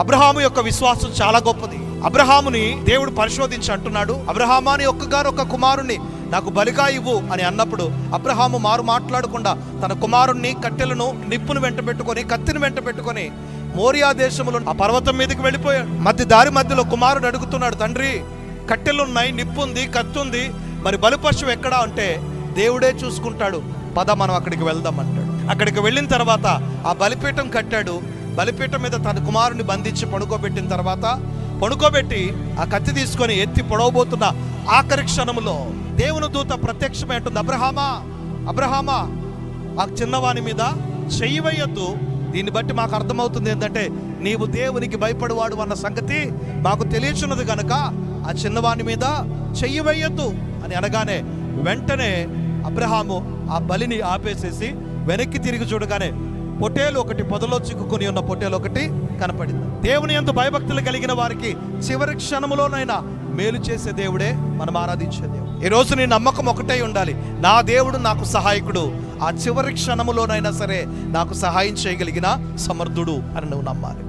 అబ్రహాము యొక్క విశ్వాసం చాలా గొప్పది. అబ్రహాముని దేవుడు పరిశోధించి అంటున్నాడు అబ్రహామాని నీ ఒక్కగారొక్క కుమారుణ్ణి నాకు బలిగా ఇవ్వు అని అన్నప్పుడు అబ్రహాము మారు మాట్లాడకుండా తన కుమారుణ్ణి కట్టెలను నిప్పును వెంట పెట్టుకొని కత్తిని వెంట పెట్టుకొని మోరియా దేశంలో ఆ పర్వతం మీదకి వెళ్ళిపోయాడు. మధ్య దారి మధ్యలో కుమారుడు అడుగుతున్నాడు తండ్రి కట్టెలున్నాయి నిప్పు ఉంది కత్తి ఉంది మరి బలిపశువు ఎక్కడా? అంటే దేవుడే చూసుకుంటాడు పద మనం అక్కడికి వెళ్దాం అంటాడు. అక్కడికి వెళ్ళిన తర్వాత ఆ బలిపీఠం కట్టాడు బలిపీఠం మీద తన కుమారుని బంధించి పడుకోబెట్టిన తర్వాత పడుకోబెట్టి ఆ కత్తి తీసుకొని ఎత్తి పొడవబోతున్న ఆఖరి క్షణములో దేవుని దూత ప్రత్యక్షమై అంటుంది అబ్రహామా అబ్రహామా ఆ చిన్నవాని మీద చెయ్యవయ్యద్దు దీన్ని బట్టి మాకు అర్థమవుతుంది ఏంటంటే నీవు దేవునికి భయపడవాడు అన్న సంగతి మాకు తెలియచున్నది కనుక ఆ చిన్నవాని మీద చెయ్యి వేయొద్దు. అని అనగానే వెంటనే అబ్రహాము ఆ బలిని ఆపేసేసి వెనక్కి తిరిగి చూడగానే పొటేలు ఒకటి పొదలో చిక్కుకొని ఉన్న పొటేలు ఒకటి కనపడింది. దేవుని ఎంత భయభక్తులు కలిగిన వారికి చివరి క్షణములోనైనా మేలు చేసే దేవుడే మనం ఆరాధించే దేవుడు. ఈరోజు నీ నమ్మకం ఒకటే ఉండాలి. నా దేవుడు నాకు సహాయకుడు. ఆ చివరి క్షణములోనైనా సరే నాకు సహాయం చేయగలిగిన సమర్థుడు అని నువ్వు నమ్మాలి.